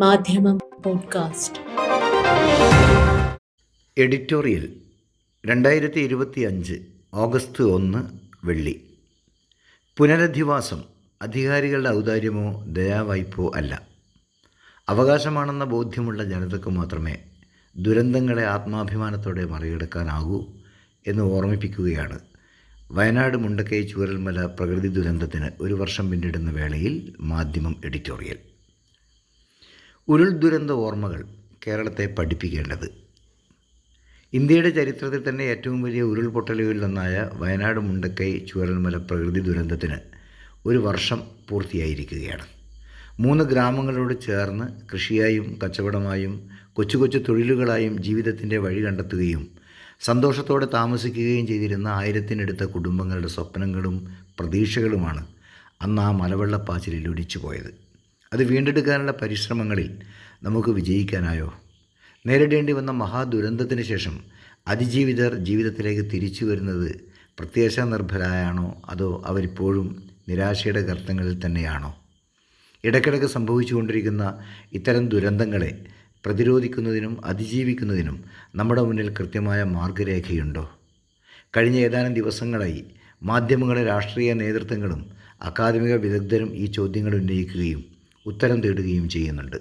മാധ്യമം podcast. Editorial രണ്ടായിരത്തി ഇരുപത്തി അഞ്ച് ഓഗസ്റ്റ് ഒന്ന് വെള്ളി. പുനരധിവാസം അധികാരികളുടെ ഔദാര്യമോ ദയാവായ്പോ അല്ല. അവകാശമാണെന്ന ബോധ്യമുള്ള ജനതയ്ക്ക് മാത്രമേ ദുരന്തങ്ങളെ ആത്മാഭിമാനത്തോടെ മറികടക്കാനാകൂ എന്ന് ഓർമ്മിപ്പിക്കുകയാണ്. വയനാട് മുണ്ടക്കൈ ചൂരൽമല പ്രകൃതി ദുരന്തത്തിന് ഒരു വർഷം പിന്നിടുന്ന വേളയിൽ മാധ്യമം എഡിറ്റോറിയൽ. ഉരുൾ ദുരന്ത ഓർമ്മകൾ കേരളത്തെ പഠിപ്പിക്കേണ്ടത്. ഇന്ത്യയുടെ ചരിത്രത്തിൽ തന്നെ ഏറ്റവും വലിയ ഉരുൾപൊട്ടലുകളിലൊന്നായ വയനാട് മുണ്ടക്കൈ ചുരൽമല പ്രകൃതി ദുരന്തത്തിന് ഒരു വർഷം പൂർത്തിയായിരിക്കുകയാണ്. മൂന്ന് ഗ്രാമങ്ങളോട് ചേർന്ന് കൃഷിയായും കച്ചവടമായും കൊച്ചു കൊച്ചു തൊഴിലുകളായും ജീവിതത്തിന്റെ വഴി കണ്ടെത്തുകയും സന്തോഷത്തോടെ താമസിക്കുകയും ചെയ്തിരുന്ന ആയിരത്തിനടുത്ത കുടുംബങ്ങളുടെ സ്വപ്നങ്ങളും പ്രതീക്ഷകളുമാണ് അന്ന് ആ മലവെള്ളപ്പാച്ചിലിൽ ഒലിച്ചു പോയത് അത് വീണ്ടെടുക്കാനുള്ള പരിശ്രമങ്ങളിൽ നമുക്ക് വിജയിക്കാനായോ? നേരിടേണ്ടി വന്ന മഹാദുരന്തത്തിന് ശേഷം അതിജീവിതർ ജീവിതത്തിലേക്ക് തിരിച്ചു വരുന്നത് പ്രത്യാശ നിർഭരായാണോ അതോ അവരിപ്പോഴും നിരാശയുടെ ഗർത്തങ്ങളിൽ തന്നെയാണോ? ഇടയ്ക്കിടയ്ക്ക് സംഭവിച്ചുകൊണ്ടിരിക്കുന്ന ഇത്തരം ദുരന്തങ്ങളെ പ്രതിരോധിക്കുന്നതിനും അതിജീവിക്കുന്നതിനും നമ്മുടെ മുന്നിൽ കൃത്യമായ മാർഗരേഖയുണ്ടോ? കഴിഞ്ഞ ഏതാനും ദിവസങ്ങളായി മാധ്യമങ്ങളെ രാഷ്ട്രീയ നേതൃത്വങ്ങളും അക്കാദമിക വിദഗ്ധരും ഈ ചോദ്യങ്ങൾ ഉന്നയിക്കുകയും ഉത്തരം തേടുകയും ചെയ്യുന്നുണ്ട്.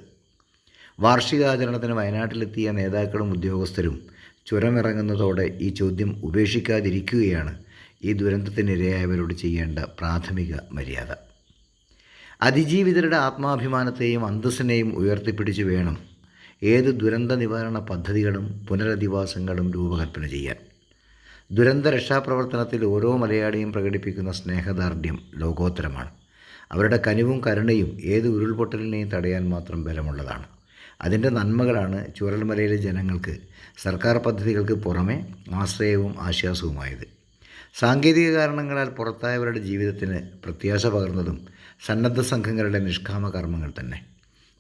വാർഷികാചരണത്തിന് വയനാട്ടിലെത്തിയ നേതാക്കളും ഉദ്യോഗസ്ഥരും ചുരമിറങ്ങുന്നതോടെ ഈ ചോദ്യം ഉപേക്ഷിക്കാതിരിക്കുകയാണ് ഈ ദുരന്തത്തിനിരയായവരോട് ചെയ്യേണ്ട പ്രാഥമിക മര്യാദ. അതിജീവിതരുടെ ആത്മാഭിമാനത്തെയും അന്തസ്സിനെയും ഉയർത്തിപ്പിടിച്ച് വേണം ഏത് ദുരന്ത നിവാരണ പദ്ധതികളും പുനരധിവാസങ്ങളും രൂപകൽപ്പന ചെയ്യാൻ. ദുരന്ത രക്ഷാപ്രവർത്തനത്തിൽ ഓരോ മലയാളിയും പ്രകടിപ്പിക്കുന്ന സ്നേഹദാർഢ്യം ലോകോത്തരമാണ്. അവരുടെ കനിവും കരുണയും ഏത് ഉരുൾപൊട്ടലിനെയും തടയാൻ മാത്രം ബലമുള്ളതാണ്. അതിന്റെ നന്മകളാണ് ചുരൽമലയിലെ ജനങ്ങൾക്ക് സർക്കാർ പദ്ധതികൾക്ക് പുറമെ ആശ്രയവും ആശ്വാസവുമായത്. സാങ്കേതിക കാരണങ്ങളാൽ പുറത്തായവരുടെ ജീവിതത്തിന് പ്രത്യാശ പകർന്നതും സന്നദ്ധ സംഘങ്ങളുടെ നിഷ്കാമ കർമ്മങ്ങൾ തന്നെ.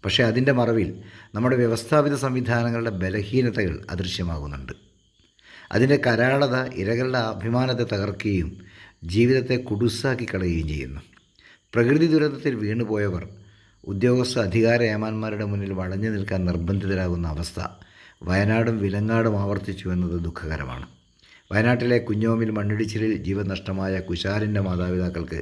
പക്ഷേ അതിന്റെ മറവിൽ നമ്മുടെ വ്യവസ്ഥാപിത സംവിധാനങ്ങളുടെ ബലഹീനതകൾ അദൃശ്യമാകുന്നുണ്ട്. അതിന്റെ കരാളത ഇരകളുടെ അഭിമാനത്തെ തകർക്കുകയും ജീവിതത്തെ കുടുസാക്കി കളയുകയും ചെയ്യുന്നു. പ്രകൃതി ദുരന്തത്തിൽ വീണുപോയവർ ഉദ്യോഗസ്ഥ അധികാര ഏമാന്മാരുടെ മുന്നിൽ വളഞ്ഞു നിൽക്കാൻ നിർബന്ധിതരാകുന്ന അവസ്ഥ വയനാടും വിലങ്ങാടും ആവർത്തിച്ചു എന്നത് ദുഃഖകരമാണ്. വയനാട്ടിലെ കുഞ്ഞോമിൽ മണ്ണിടിച്ചിലിൽ ജീവൻ നഷ്ടമായ കുശാലിന്റെ മാതാപിതാക്കൾക്ക്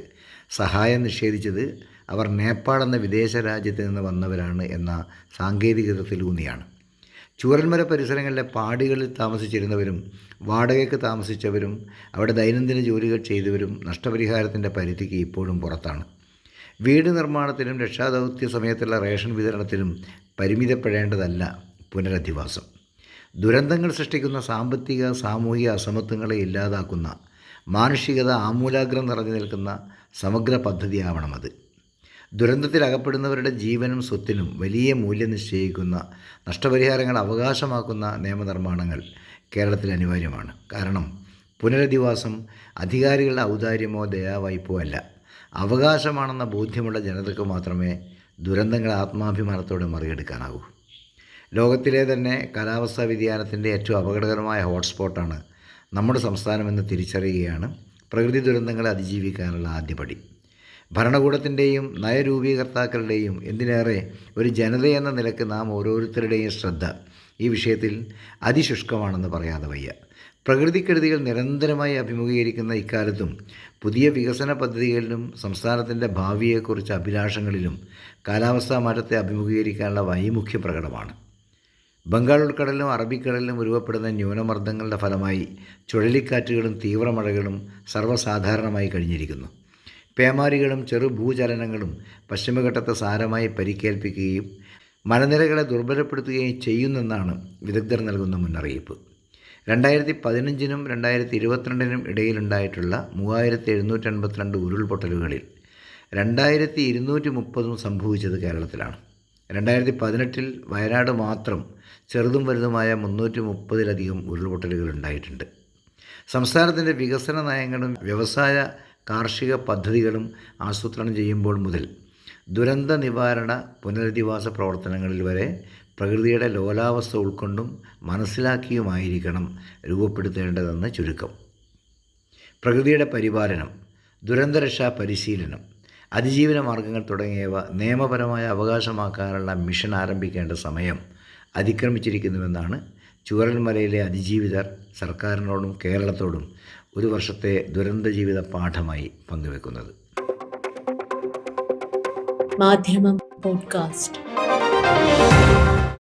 സഹായം നിഷേധിച്ചത് അവർ നേപ്പാൾ എന്ന വിദേശ രാജ്യത്ത് നിന്ന് വന്നവരാണ് എന്ന സാങ്കേതികതത്തിലൂന്നിയാണ് ചൂരന്മര പരിസരങ്ങളിലെ പാടികളിൽ താമസിച്ചിരുന്നവരും വാടകയ്ക്ക് താമസിച്ചവരും അവിടെ ദൈനംദിന ജോലികൾ ചെയ്തവരും നഷ്ടപരിഹാരത്തിന്റെ പരിധിക്ക് ഇപ്പോഴും പുറത്താണ്. വീട് നിർമ്മാണത്തിനും രക്ഷാദൗത്യ സമയത്തുള്ള റേഷൻ വിതരണത്തിനും പരിമിതപ്പെടേണ്ടതല്ല പുനരധിവാസം. ദുരന്തങ്ങൾ സൃഷ്ടിക്കുന്ന സാമ്പത്തിക സാമൂഹിക അസമത്വങ്ങളെ ഇല്ലാതാക്കുന്ന മാനുഷികത ആമൂലാഗ്രം നിറഞ്ഞു നിൽക്കുന്ന സമഗ്ര പദ്ധതിയാവണം അത് ദുരന്തത്തിൽ അകപ്പെടുന്നവരുടെ ജീവനും സ്വത്തിനും വലിയ മൂല്യം നിശ്ചയിക്കുന്ന നഷ്ടപരിഹാരങ്ങൾ അവകാശമാക്കുന്ന നിയമനിർമ്മാണങ്ങൾ കേരളത്തിൽ അനിവാര്യമാണ്. കാരണം പുനരധിവാസം അധികാരികളുടെ ഔദാര്യമോ ദയാവായ്പോ അല്ല. അവകാശമാണെന്ന ബോധ്യമുള്ള ജനതയ്ക്ക് മാത്രമേ ദുരന്തങ്ങൾ ആത്മാഭിമാനത്തോടെ മറികടക്കാനാകൂ. ലോകത്തിലെ തന്നെ കാലാവസ്ഥാ വ്യതിയാനത്തിന്റെ ഏറ്റവും അപകടകരമായ ഹോട്ട്സ്പോട്ടാണ് നമ്മുടെ സംസ്ഥാനമെന്ന് തിരിച്ചറിയുകയാണ് പ്രകൃതി ദുരന്തങ്ങളെ അതിജീവിക്കാനുള്ള ആദ്യപടി. ഭരണകൂടത്തിന്റെയും നയരൂപീകർത്താക്കളുടെയും എന്തിനേറെ ഒരു ജനതയെന്ന നിലയ്ക്ക് നാം ഓരോരുത്തരുടെയും ശ്രദ്ധ ഈ വിഷയത്തിൽ അതിശുഷ്കമാണെന്ന് പറയാതെ വയ്യ. പ്രകൃതിക്കെടുതികൾ നിരന്തരമായി അഭിമുഖീകരിക്കുന്ന ഇക്കാലത്തും പുതിയ വികസന പദ്ധതികളിലും സംസ്ഥാനത്തിന്റെ ഭാവിയെക്കുറിച്ച് അഭിലാഷങ്ങളിലും കാലാവസ്ഥാ മാറ്റത്തെ അഭിമുഖീകരിക്കാനുള്ള വൈമുഖ്യ പ്രകടമാണ്. ബംഗാൾ ഉൾക്കടലിലും അറബിക്കടലിലും ഉരുവപ്പെടുന്ന ന്യൂനമർദ്ദങ്ങളുടെ ഫലമായി ചുഴലിക്കാറ്റുകളും തീവ്രമഴകളും സർവസാധാരണമായി കഴിഞ്ഞിരിക്കുന്നു. പേമാരികളും ചെറു ഭൂചലനങ്ങളും പശ്ചിമഘട്ടത്തെ സാരമായി പരിക്കേൽപ്പിക്കുകയും മലനിരകളെ ദുർബലപ്പെടുത്തുകയും ചെയ്യുന്നെന്നാണ് വിദഗ്ധർ നൽകുന്ന മുന്നറിയിപ്പ്. രണ്ടായിരത്തി പതിനഞ്ചിനും രണ്ടായിരത്തി ഇരുപത്തിരണ്ടിനും ഇടയിലുണ്ടായിട്ടുള്ള മൂവായിരത്തി എഴുന്നൂറ്റി എൺപത്തിരണ്ട് ഉരുൾപൊട്ടലുകളിൽ രണ്ടായിരത്തി ഇരുന്നൂറ്റി മുപ്പതും സംഭവിച്ചത് കേരളത്തിലാണ്. രണ്ടായിരത്തി പതിനെട്ടിൽ വയനാട് മാത്രം ചെറുതും വലുതുമായ മുന്നൂറ്റി മുപ്പതിലധികം ഉരുൾപൊട്ടലുകൾ ഉണ്ടായിട്ടുണ്ട്. സംസ്ഥാനത്തിന്റെ വികസന നയങ്ങളും വ്യവസായ കാർഷിക പദ്ധതികളും ആസൂത്രണം ചെയ്യുമ്പോൾ മുതൽ ദുരന്ത നിവാരണ പുനരധിവാസ പ്രവർത്തനങ്ങളിൽ വരെ പ്രകൃതിയുടെ ലോലാവസ്ഥ ഉൾക്കൊണ്ടും മനസ്സിലാക്കിയുമായിരിക്കണം രൂപപ്പെടുത്തേണ്ടതെന്ന് ചുരുക്കം. പ്രകൃതിയുടെ പരിപാലനം ദുരന്തരക്ഷാ പരിശീലനം അതിജീവന മാർഗങ്ങൾ തുടങ്ങിയവ നിയമപരമായ അവകാശമാക്കാനുള്ള മിഷൻ ആരംഭിക്കേണ്ട സമയം അതിക്രമിച്ചിരിക്കുന്നുവെന്നാണ് ചൂരൽമലയിലെ അതിജീവിതർ സർക്കാരിനോടും കേരളത്തോടും ഒരു വർഷത്തെ ദുരന്ത ജീവിത പാഠമായി പങ്കുവെക്കുന്നത്. മാധ്യമം പോഡ്കാസ്റ്റ്.